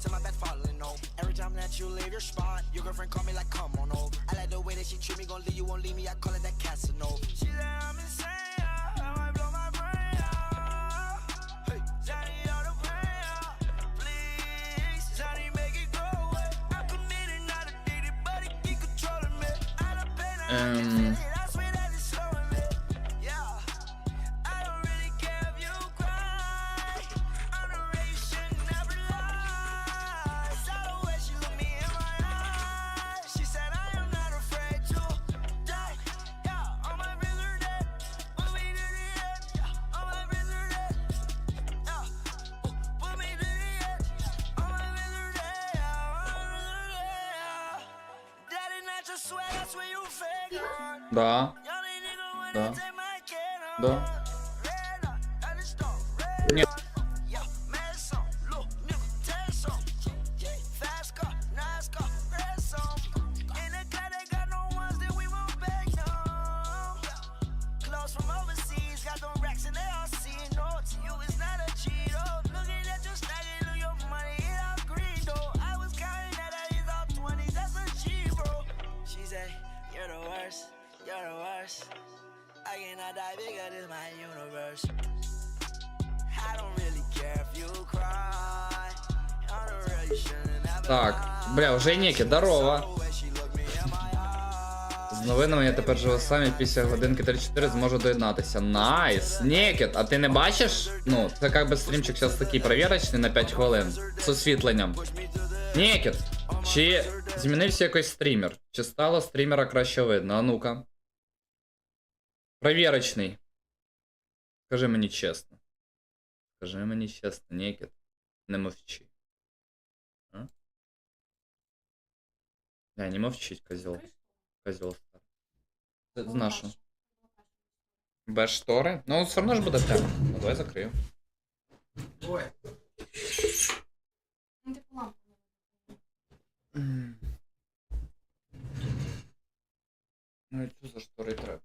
to my falling over. Every time that you leave your spot, your girlfriend call me like, come on over. I like the way that she treat me, gon' leave you, won't leave me. I call it that Casanova. She said I'm insane, I might blow my brain out. Hey, Johnny, all the pain out. Please, Johnny, make it go away. I'm committed, not addicted, but it keep controlling me. I done been um, out, Ем, да, Да. Да. Red die bigger, this my universe. I don't really care if you cry. I don't really shouldn't have Так, бля, вже й Нікі, здорово. З новинами я тепер живу самі після годинки 34 зможу доєднатися. Найс! Нікіт, а ти не бачиш? Ну, це як би стрімчик зараз такий провірочний на 5 хвилин. З освітленням. Нікіт, чи змінився якийсь стрімер? Чи стало стрімера краще видно? А ну-ка. Провірочний. Скажи мені чесно. Скажи мені чесно, Нікіт. Не мовчи. А? Не, не мовчить, козел. Козел старий. Це знашу. Без штори? Ну, все одно ж буде темно. Ну, давай закрию. Ой, Ну, типу лампу. Ну і що за штори треба?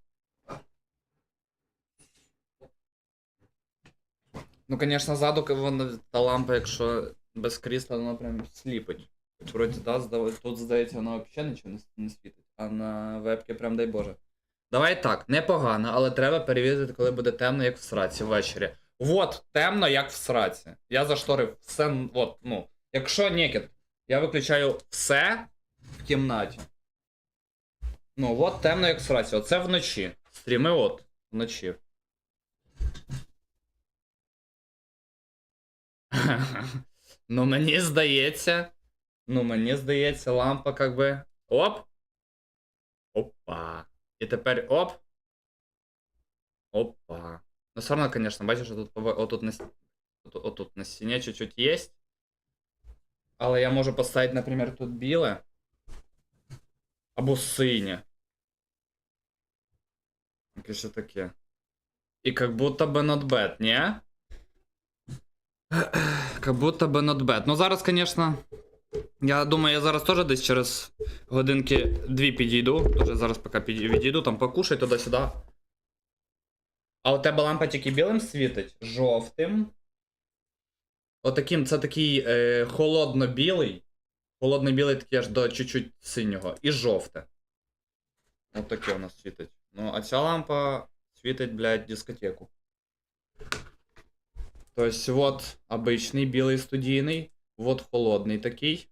Ну, звісно, ззаду та лампа, якщо без крісла, вона прям сліпить. Вроді, да, тут, здається, вона взагалі нічого не, не світить, а на вебці прям дай Боже. Давай так, непогано, але треба перевірити, коли буде темно, як в сраці ввечері. Вот, темно, як в сраці. Я зашторив все, н- от, ну. Якщо Нікіт, я виключаю все в кімнаті. Ну, от темно, як в сраці. Оце вночі. Стріми от вночі. ну, мені здається. Ну, мені здається, лампа как би. Оп. Опа. І тепер оп. Опа. Ну, все равно, конечно, бачиш, що тут пов- отут на, с- отут, отут на стіні чуть-чуть є. Але я можу поставити, наприклад, тут біле. Або синє. Яке ще таке. І как будто бы not bad, не? Как будто бы not bad. Ну зараз, конечно. Я думаю, я зараз теж десь через годинки дві підійду. Тоже зараз поки відійду, там покушай туди-сюди. А у тебе лампа тільки білим світить? Жовтим. Отаким, це такий е, холодно-білий. Холодно-білий такий аж до чуть-чуть синього. І жовте. От таке у нас світить. Ну, а ця лампа світить, блядь, дискотеку. Тобто, вот обичний білий студійний, вот холодний такий.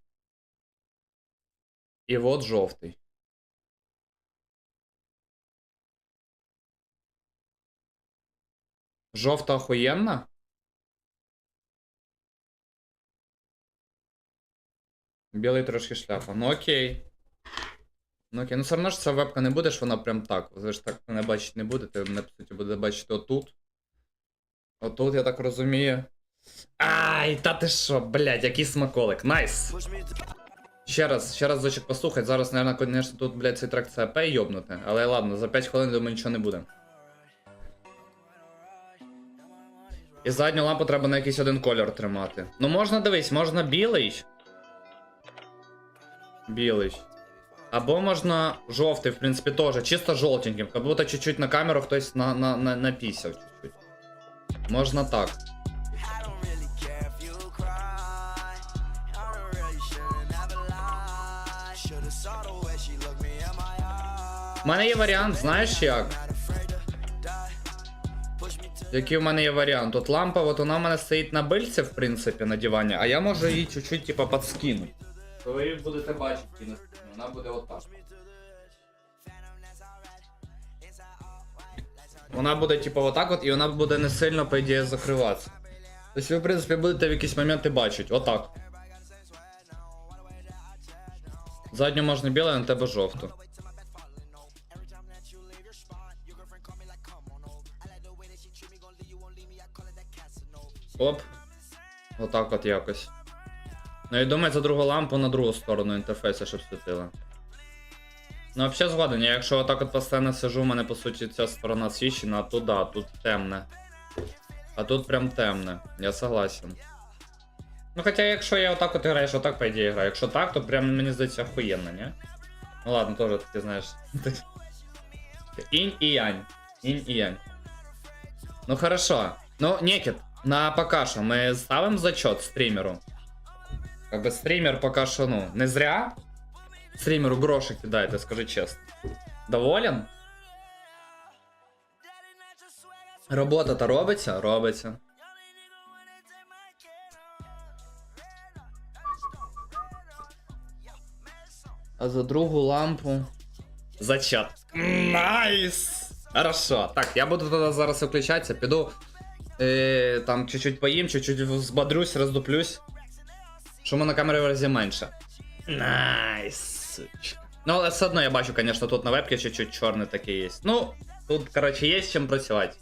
І вот жовтий. Жовта охуєнна? Білий трошки шляпа. Ну окей. Ну окей, ну все одно ж ця вебка не буде, ж вона прям так. Ви ж так мене бачити не будете, мене, по суті, буде бачити отут. Отут, я так розумію. Ай, та ти що, блядь, який смаколик. Найс! Ще раз, ще раз зочек послухать. Зараз, наверное, конечно, тут, блядь, цей трек це АП йобнути. Але ладно, за 5 хвилин, думаю, нічого не буде. І задню лампу треба на якийсь один кольор тримати. Ну можна дивись, можна білий. Білий. Або можна жовтий, в принципі, теж. Чисто жовтеньким. Как будто чуть-чуть на камеру хтось на, на, на, напісяв. Можна так. У мене є варіант, знаєш як? Який у мене є варіант? От лампа, от вона в мене стоїть на бильці, в принципі, на дивані, а я можу її чуть-чуть, типа, подскинути. То ви будете бачити, вона буде отак. Вона буде, типа, отак от, і вона буде не сильно, по ідеї, закриватися. Тобто ви, в принципі, будете в якісь моменти бачити. Отак. Задню можна біле, на тебе жовту. Оп. Отак от якось. Ну і думаю, за другу лампу на другу сторону інтерфейсу, щоб світила. Ну, взагалі згоден, я якщо отак от постійно сижу, у мене по суті ця сторона свічена, а тут тут темне. А тут прям темне, я согласен. Ну хоча якщо я отак от граєш, отак по ідеї граю. Якщо так, то прям мені здається охуєнно, ні? Ну ладно, теж таки знаєш. Інь і янь. Інь і янь. Ну хорошо. Ну, Некит, на пока що ми ставимо зачет стримеру. Как бы стример пока що, ну, не зря. Стримеру гроші кидаєте, скажи чесно. Доволен? Робота то робиться? Робиться. А за другу лампу. Зачет. Найс! Хорошо. Так, я буду тоді зараз включатися, піду. Е, там чуть-чуть поїм, чуть-чуть взбодрюсь, роздуплюсь. Шуму на камері в разі менше. Найс. Ну, але все одно я бачу, конечно, тут на вебці чуть-чуть чорний такий є. Ну, тут, короче, є з чим працювати.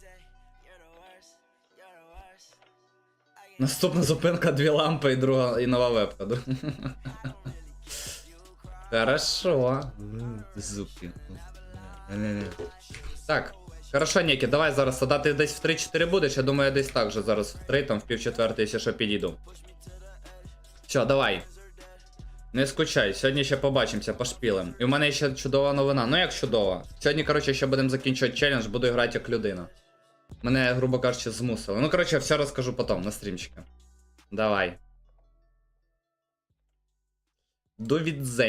Наступна зупинка, дві лампи і друга і нова вебка. Хорошо. Зубки. Так. Хорошо, Нікі, давай зараз тоді ти десь в 3-4 будеш, я думаю, я десь так же зараз в 3, там в пів четвертої, якщо що підійду. Все, давай. Не скучай, сьогодні ще побачимося, пошпілим. І в мене ще чудова новина. Ну як чудова. Сьогодні, коротше, ще будемо закінчувати челендж, буду грати як людина. Мене, грубо кажучи, змусили. Ну, коротше, все розкажу потім на стрімчику. Давай. До відзень.